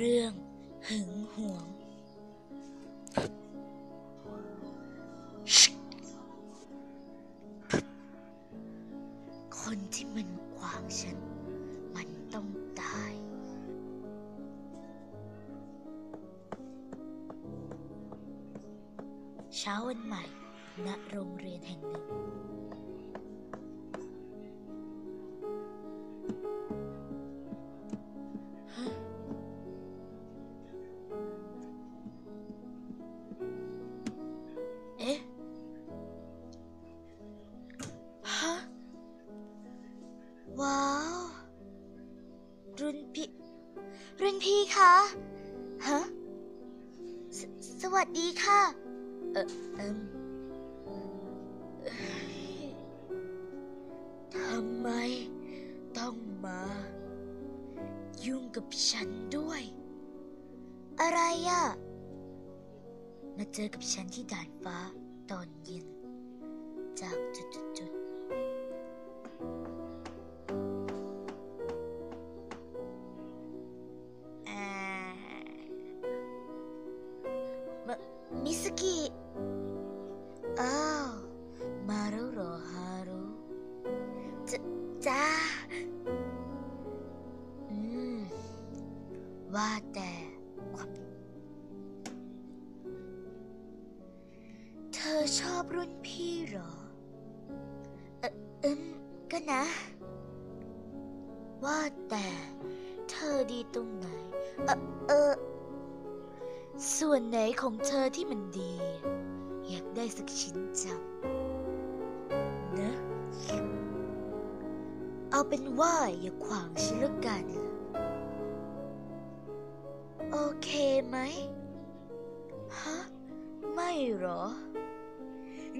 เรื่องหึงหวง คนที่มันขวางฉัน มันต้องตาย เช้าวันใหม่ณโรงเรียนแห่งหนึ่ง รุ่นพี่ รุ่นพี่คะฮะสสวัสดีค่ะ เออเอมเอ้ยทำไมต้องมา ยุ่งกับฉันด้วย อะไรอะมาเจอกับฉันที่ด่านฟ้า มิสกิอ้าวมาแล้วเหรอฮารุจจ้าอืม ว่าแต่เธอชอบรุ่นพี่เหรอ เอออืมก็นะ ว่าแต่ เธอดีตรงไหน เออเออ ส่วนไหนของเธอที่มันดี อยากได้สักชิ้นจังนะ เอาเป็นว่าอย่าขวางฉันล้วกัน โอเคไหมฮะ ไม่หรอ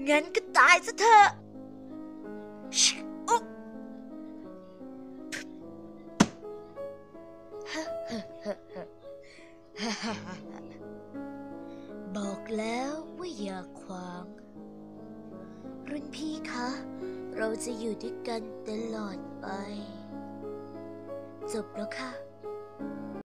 งั้นก็ตายซะเถอะอุ๊บฮะฮะฮะฮะฮะฮะฮะ บอกแล้วว่าอย่าขวาง รุ่นพี่คะ เราจะอยู่ด้วยกันตลอดไป จบแล้วค่ะ